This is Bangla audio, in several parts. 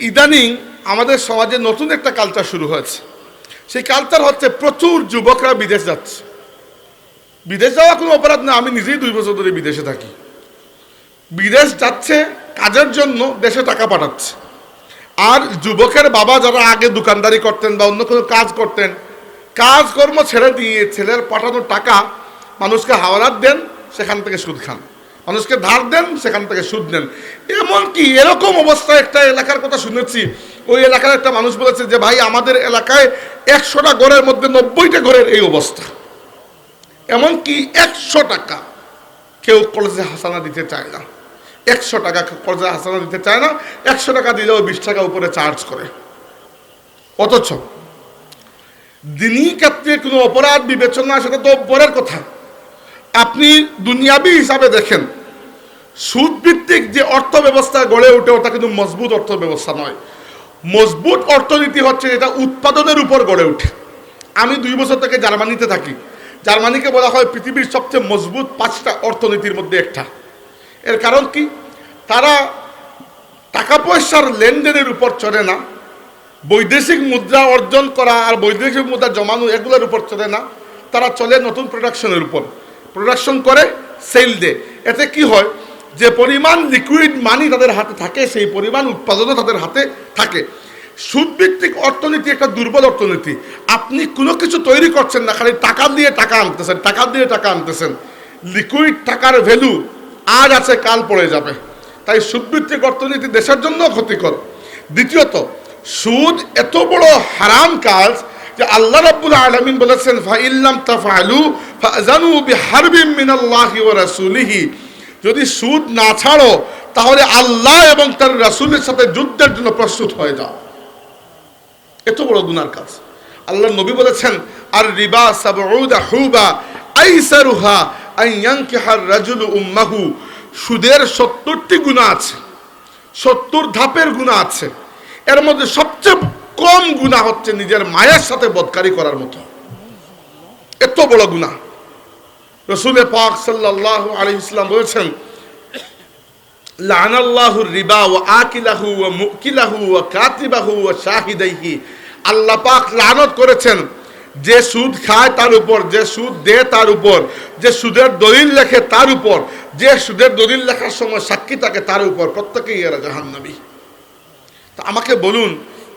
ইদানিং আমাদের সমাজে নতুন একটা কালচার শুরু হয়েছে। সেই কালচার হচ্ছে প্রচুর যুবকরা বিদেশ যাচ্ছে। বিদেশ যাওয়া কোনো অপরাধ না, আমি নিজেই দুই বছর ধরে বিদেশে থাকি। বিদেশ যাচ্ছে, কাজের জন্য দেশে টাকা পাঠাচ্ছে। আর যুবকের বাবা যারা আগে দোকানদারি করতেন বা অন্য কোনো কাজ করতেন, কাজকর্ম ছেড়ে দিয়ে ছেলের পাঠানো টাকা মানুষকে হাওলাত দেন, সেখান থেকে সুদ খান। মানুষকে ধার দেন, সেখান থেকে সুদ নেন। এমনকি এরকম অবস্থা একটা এলাকার কথা শুনেছি, ওই এলাকার একটা মানুষ বলেছে যে, ভাই, আমাদের এলাকায় একশোটা ঘরের মধ্যে নব্বইটা ঘরের এই অবস্থা। এমনকি একশো টাকা কেউ কলেজে হাসানা দিতে চায় না। একশো টাকা কলেজে হাসানা দিতে চায় না, একশো টাকা দিলেও বিশ টাকা উপরে চার্জ করে। অথচ দিনই ক্ষেত্রে কোনো অপরাধ, বিবেচনা, সেটা তো পরের কথা। আপনি দুনিয়াবি হিসাবে দেখেন সুদ ভিত্তিক যে অর্থ ব্যবস্থা গড়ে ওঠে, ওটা কিন্তু মজবুত অর্থ ব্যবস্থা নয়। মজবুত অর্থনীতি হচ্ছে এটা উৎপাদনের উপর গড়ে ওঠে। আমি দুই বছর থেকে জার্মানিতে থাকি। জার্মানিকে বলা হয় পৃথিবীর সবচেয়ে মজবুত পাঁচটা অর্থনীতির মধ্যে একটা। এর কারণ কি? তারা টাকা পয়সার লেনদেনের উপর চলে না। বৈদেশিক মুদ্রা অর্জন করা আর বৈদেশিক মুদ্রা জমানো এগুলোর উপর চলে না। তারা চলে নতুন প্রোডাকশনের উপর। প্রোডাকশন করে সেল দে এতে কি হয়? যে পরিমাণ লিকুইড মানি তাদের হাতে থাকে, সেই পরিমাণ উৎপাদনও তাদের হাতে থাকে। সুদভিত্তিক অর্থনীতি একটা দুর্বল অর্থনীতি। আপনি কোনো কিছু তৈরি করছেন না, খালি টাকা দিয়ে টাকা আনতেছেন, টাকা দিয়ে টাকা আনতেছেন। লিকুইড টাকার ভ্যালু আজ আছে, কাল পড়ে যাবে। তাই সুদভিত্তিক অর্থনীতি দেশের জন্য ক্ষতিকর। দ্বিতীয়ত, সুদ এত বড় হারাম কাজ যে আল্লাহ রাব্বুল আলামিন বলেছেন, ফাইল্লাম তাফআলু ফাজানু বিহারবিম মিনাল্লাহি ওয়া রাসূলিহি। যদি সুদ না ছাড়ো, তাহলে আল্লাহ এবং তার রাসূলের সাথে যুদ্ধের জন্য প্রস্তুত হয়ে যাও। এত বড় গুনার কাজ। আল্লাহ নবী বলেছেন, আর রিবা সাবউদা হুবা আইসারুহা আন ইয়ানকিহার রাজুলু উম্মাহু। সুদের সত্তরটি গুণা আছে, সত্তর ধাপের গুণা আছে। এর মধ্যে সবচেয়ে কম গুণা হচ্ছে নিজের মায়ের সাথে বদকারি করার মতো। এত বড় গুণা। রসুলে পাক সাল্লাহ আলী ইসলাম বলেছেন, লানাল্লাহু রিবা ও আকিলাহু ও মুকিলাহু ও কাতিবাহু ও শাহিদাইহি। আল্লাহ পাক লানত করেছেন, যে সুদ খায় তার উপর, যে সুদ দেয় তার উপর, যে সুদের দলিল লেখে তার উপর, যে সুদের দলিল লেখার সময় সাক্ষী থাকে তার উপর, প্রত্যেকেই এরা জাহান্নাবী তা আমাকে বলুন,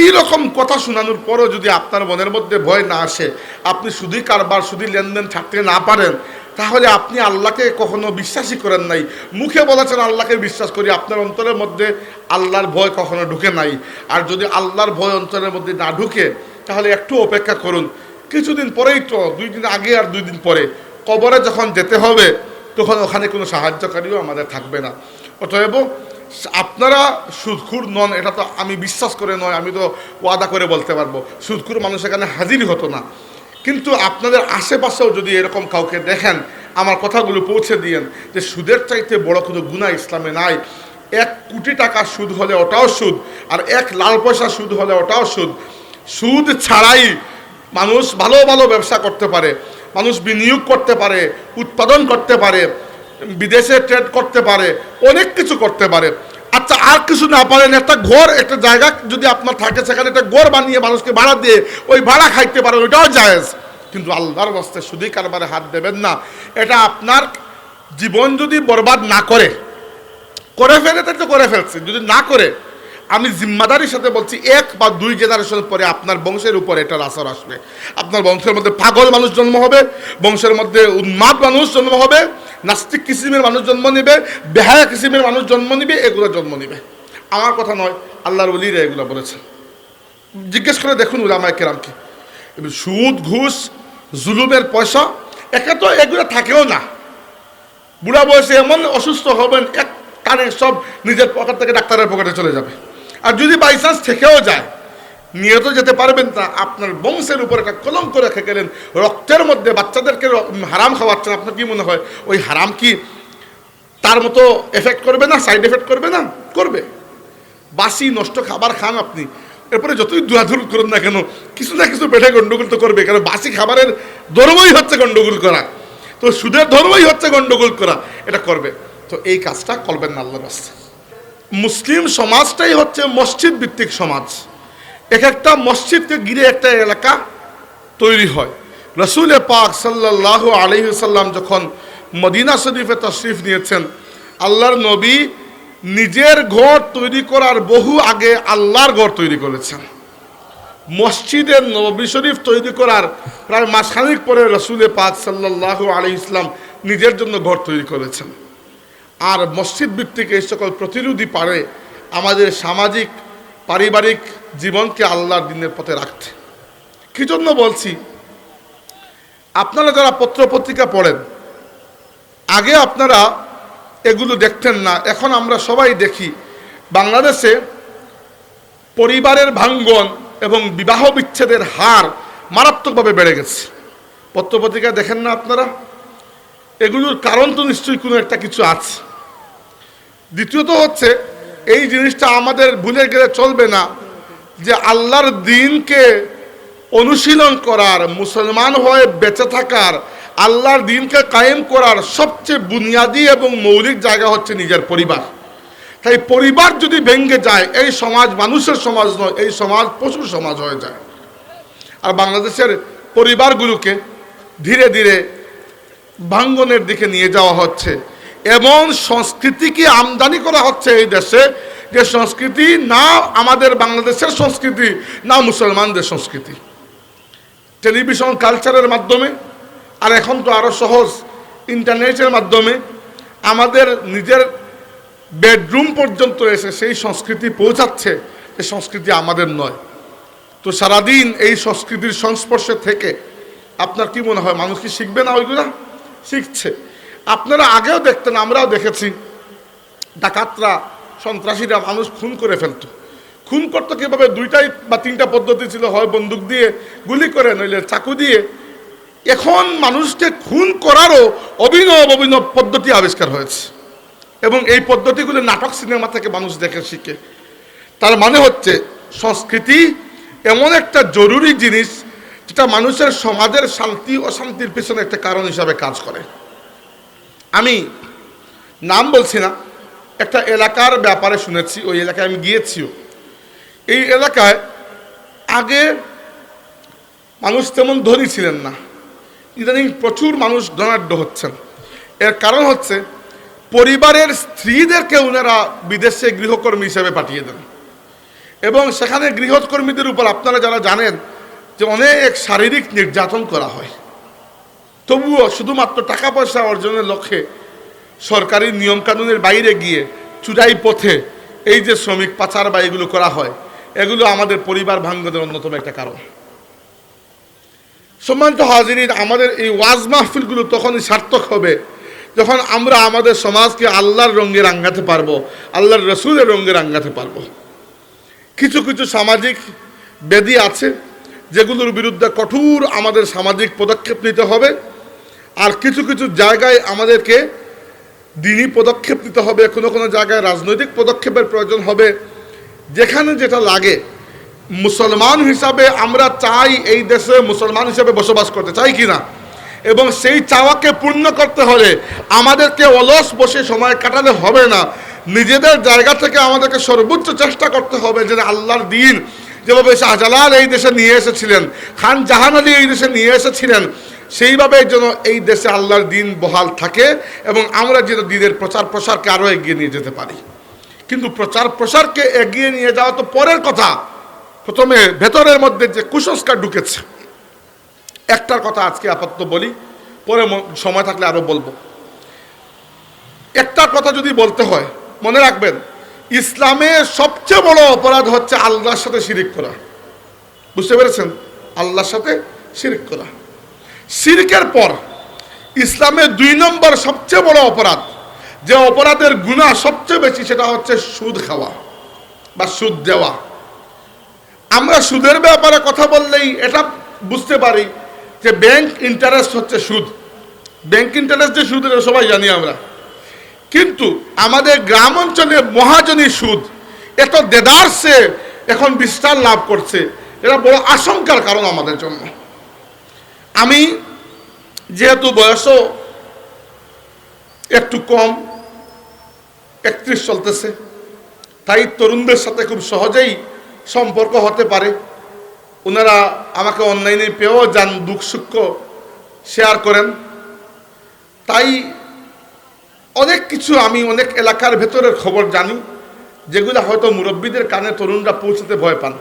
এই রকম কথা শোনানোর পরও যদি আপনার মনের মধ্যে ভয় না আসে, আপনি শুধু কারবার শুধু লেনদেন ছাড়তে না পারেন তাহলে আপনি আল্লাহকে কখনো বিশ্বাসই করেন নাই। মুখে বলেছেন আল্লাহকে বিশ্বাস করি, আপনার অন্তরের মধ্যে আল্লাহর ভয় কখনো ঢুকে নাই। আর যদি আল্লাহর ভয় অন্তরের মধ্যে না ঢুকে, তাহলে একটু অপেক্ষা করুন। কিছুদিন পরেই তো, দুই দিন আগে আর দুই দিন পরে, কবরে যখন যেতে হবে, তখন ওখানে কোনো সাহায্যকারীও আমাদের থাকবে না। অতএব, আপনারা সুদখুর নন, এটা তো আমি বিশ্বাস করে নয়, আমি তো ওয়াদা করে বলতে পারব। সুদখুর মানুষ এখানে হাজিরই হতো না। কিন্তু আপনাদের আশেপাশেও যদি এরকম কাউকে দেখেন, আমার কথাগুলো পৌঁছে দিয়েন যে সুদের চাইতে বড় কোনো গুণা ইসলামে নাই। এক কোটি টাকা সুদ হলে ওটাও সুদ, আর এক লাল পয়সা সুদ হলে ওটাও সুদ। সুদ ছাড়াই মানুষ ভালো ভালো ব্যবসা করতে পারে, মানুষ বিনিয়োগ করতে পারে, উৎপাদন করতে পারে, বিদেশে ট্রেড করতে পারে, অনেক কিছু করতে পারে। আচ্ছা আর কিছু না পারেন, একটা ঘর, একটা জায়গা যদি আপনার থাকে, সেখানে একটা ঘর বানিয়ে মানুষকে ভাড়া দিয়ে ওই ভাড়া খাইতে পারেন, ওইটাও জায়েজ। কিন্তু আল্লাহর বস্তে শুধুই কারবারে হাত দেবেন না। এটা আপনার জীবন যদি বরবাদ না করে করে ফেলে, তাহলে তো করে ফেলছে। যদি না করে আমি জিম্মাদারির সাথে বলছি, এক বা দুই জেনারেশন পরে আপনার বংশের উপর এটার আসর আসবে। আপনার বংশের মধ্যে পাগল মানুষ জন্ম হবে, বংশের মধ্যে উন্মাদ মানুষ জন্ম হবে, নাস্তিক কিসিমের মানুষ জন্ম নেবে, বেহায়া কিসিমের মানুষ জন্ম নিবে, এগুলো জন্ম নিবে। আমার কথা নয়, আল্লাহর বলিরা এগুলো বলেছে জিজ্ঞেস করে দেখুন উলামায় কেরামকে সুদ, ঘুষ, জুলুমের পয়সা, একে তো এগুলো থাকেও না। বুড়া বয়সে এমন অসুস্থ হবেন, এক টানে সব নিজের পকেট থেকে ডাক্তারের পকেটে চলে যাবে। আর যদি বাই চান্স থেকেও যায় নিয়ে তো যেতে পারবেন তা আপনার বংশের উপর একটা কলঙ্ক রেখে গেলেন, রক্তের মধ্যে বাচ্চাদেরকে হারাম খাওয়াচ্ছেন। আপনার কি মনে হয়? ওই হারাম কি তার মতো এফেক্ট করবে না? সাইড এফেক্ট করবে না? করবে। বাসি, নষ্ট খাবার খান আপনি। এরপরে যতই দুরাধুর করুন না কেন, কিছু না কিছু পেটে গন্ডগোল তো করবে। কারণ বাসি খাবারের ধর্মই হচ্ছে গন্ডগোল করা। তো সুদের ধর্মই হচ্ছে গন্ডগোল করা। এটা করবে। তো এই কাজটা করবেন না রাস্তায়। মুসলিম সমাজটাই হচ্ছে মসজিদ ভিত্তিক সমাজ। এক একটা মসজিদকে ঘিরে একটা এলাকা তৈরি হয়। রসুলে পাক সাল্লাহ আলহিসাল্লাম যখন মদিনা শরীফে তশরিফ নিয়েছেন, আল্লাহর নবী নিজের ঘর তৈরি করার বহু আগে আল্লাহর ঘর তৈরি করেছেন। মসজিদের নবী শরীফ তৈরি করার প্রায় মাসখানিক পরে রসুলে পাক সাল্লাহ আলি ইসলাম নিজের জন্য ঘর তৈরি করেছেন। আর মসজিদ ভিত্তিক এই সকল প্রতিরোধী পারে আমাদের সামাজিক, পারিবারিক জীবনকে আল্লাহর দিনের পথে রাখতে। কি জন্য বলছি, আপনারা যারা পত্রপত্রিকা পড়েন, আগে আপনারা এগুলো দেখতেন না, এখন আমরা সবাই দেখি, বাংলাদেশে পরিবারের ভাঙ্গন এবং বিবাহ বিচ্ছেদের হার মারাত্মকভাবে বেড়ে গেছে। পত্রপত্রিকা দেখেন না আপনারা? এগুলোর কারণ তো নিশ্চয়ই কোনো একটা কিছু আছে। দ্বিতীয়ত হচ্ছে, এই জিনিসটা আমাদের ভুলে গেলে চলবে না যে আল্লাহর দিনকে অনুশীলন করার, মুসলমান হয়ে বেঁচে থাকার, আল্লাহর দিনকে কায়েম করার সবচেয়ে বুনিয়াদি এবং মৌলিক জায়গা হচ্ছে নিজের পরিবার। তাই পরিবার যদি ভেঙে যায়, এই সমাজ মানুষের সমাজ নয়, এই সমাজ পশুর সমাজ হয়ে যায়। আর বাংলাদেশের পরিবারগুলোকে ধীরে ধীরে ভাঙ্গনের দিকে নিয়ে যাওয়া হচ্ছে। এমন সংস্কৃতিকে আমদানি করা হচ্ছে এই দেশে যে সংস্কৃতি না আমাদের বাংলাদেশের সংস্কৃতি, না মুসলমানদের সংস্কৃতি। টেলিভিশন কালচারের মাধ্যমে, আর এখন তো আরও সহজ ইন্টারনেটের মাধ্যমে আমাদের নিজের বেডরুম পর্যন্ত এসে সেই সংস্কৃতি পৌঁছাচ্ছে এই সংস্কৃতি আমাদের নয়। তো সারাদিন এই সংস্কৃতির সংস্পর্শে থেকে আপনার কি মনে হয়, মানুষ কি শিখবে না ওইগুলা? শিখছে। আপনারা আগেও দেখতেন, আমরাও দেখেছি। ডাকাতরা, সন্ত্রাসীরা মানুষ খুন করে ফেলতো। খুন করতো কীভাবে? দুইটাই বা তিনটা পদ্ধতি ছিল, হয় বন্দুক দিয়ে গুলি করে, নইলে চাকু দিয়ে। এখন মানুষকে খুন করারও অভিনব অভিনব পদ্ধতি আবিষ্কার হয়েছে। এবং এই পদ্ধতিগুলো নাটক সিনেমা থেকে মানুষ দেখে, শিখে। তার মানে হচ্ছে, সংস্কৃতি এমন একটা জরুরি জিনিস, যেটা মানুষের সমাজের শান্তি, অশান্তির পেছনে একটা কারণ হিসাবে কাজ করে। আমি নাম বলছি না, একটা এলাকার ব্যাপারে শুনেছি, ওই এলাকায় আমি গিয়েছিও। এই এলাকায় আগে মানুষ তেমন ধনী ছিলেন না, ইদানিং প্রচুর মানুষ ধনাঢ্য হচ্ছেন। এর কারণ হচ্ছে পরিবারের স্ত্রীদেরকে ওনারা বিদেশে গৃহকর্মী হিসেবে পাঠিয়ে দেন। এবং সেখানে গৃহকর্মীদের উপর আপনারা যারা জানেন যে অনেক শারীরিক নির্যাতন করা হয়। তবুও শুধুমাত্র টাকা পয়সা অর্জনের লক্ষ্যে সরকারি নিয়মকানুনের বাইরে গিয়ে চুরাই পথে এই যে শ্রমিক পাচার বা এগুলো করা হয়, এগুলো আমাদের পরিবার ভাঙ্গনের অন্যতম একটা কারণ। সম্মানিত হাজিরিন, আমাদের এই ওয়াজ মাহফিলগুলো তখনই সার্থক হবে যখন আমরা আমাদের সমাজকে আল্লাহর রঙে রাঙ্গাতে পারব, আল্লাহর রসুলের রঙে রাঙ্গাতে পারব। কিছু কিছু সামাজিক বেদি আছে, যেগুলোর বিরুদ্ধে কঠোর আমাদের সামাজিক পদক্ষেপ নিতে হবে। আর কিছু কিছু জায়গায় আমাদেরকে দিনই পদক্ষেপ নিতে হবে কোনো কোনো জায়গায় রাজনৈতিক পদক্ষেপের প্রয়োজন হবে। যেখানে যেটা লাগে, মুসলমান হিসাবে আমরা চাই এই দেশে মুসলমান হিসাবে বসবাস করতে, চাই কি না? এবং সেই চাওয়াকে পূর্ণ করতে হলে আমাদেরকে অলস বসে সময় কাটালে হবে না। নিজেদের জায়গা থেকে আমাদেরকে সর্বোচ্চ চেষ্টা করতে হবে যে আল্লাহর দিন যেভাবে শাহজালাল এই দেশে নিয়ে এসেছিলেন, খান জাহান আলী এই দেশে নিয়ে এসেছিলেন সেইভাবে যেন এই দেশে আল্লাহর দিন বহাল থাকে এবং আমরা যেন দিনের প্রচার প্রসারকে আরও এগিয়ে নিয়ে যেতে পারি। কিন্তু প্রচার প্রসারকে এগিয়ে নিয়ে যাওয়া তো পরের কথা। প্রথমে ভেতরের মধ্যে যে কুসংস্কার ঢুকেছে, একটার কথা আজকে আপাতত বলি, পরে সময় থাকলে আরও বলব। একটা কথা যদি বলতে হয়, মনে রাখবেন ইসলামের সবচেয়ে বড় অপরাধ হচ্ছে আল্লাহর সাথে শিরিক করা। বুঝতে পেরেছেন? আল্লাহর সাথে শিরিক করা। শিরিকের পর ইসলামের দুই নম্বর সবচেয়ে বড় অপরাধ, যে অপরাধের গুণা সবচেয়ে বেশি সেটা হচ্ছে সুদ খাওয়া বা সুদ দেওয়া। আমরা সুদের ব্যাপারে কথা বললেই এটা বুঝতে পারি যে ব্যাংক ইন্টারেস্ট হচ্ছে সুদ। ব্যাংক ইন্টারেস্ট যে সুদ, এটা সবাই জানি আমরা। কিন্তু আমাদের গ্রাম অঞ্চলে মহাজনী সুদ, এত দেদারসে এখন বিস্তার লাভ করছে, এটা বড় আশঙ্কার কারণ আমাদের জন্য। আমি যেহেতু বয়সও একটু কম, একত্রিশ চলতেছে, তাই তরুণদের সাথে খুব সহজেই সম্পর্ক হতে পারে। ওনারা আমাকে অনলাইনে পেয়েও যান, দুঃখ সুখ শেয়ার করেন। তাই অনেক কিছু আমি অনেক এলাকার ভেতরের খবর জানি, যেগুলো হয়তো মুরব্বীদের কানে তরুণরা পৌঁছতে ভয় পান।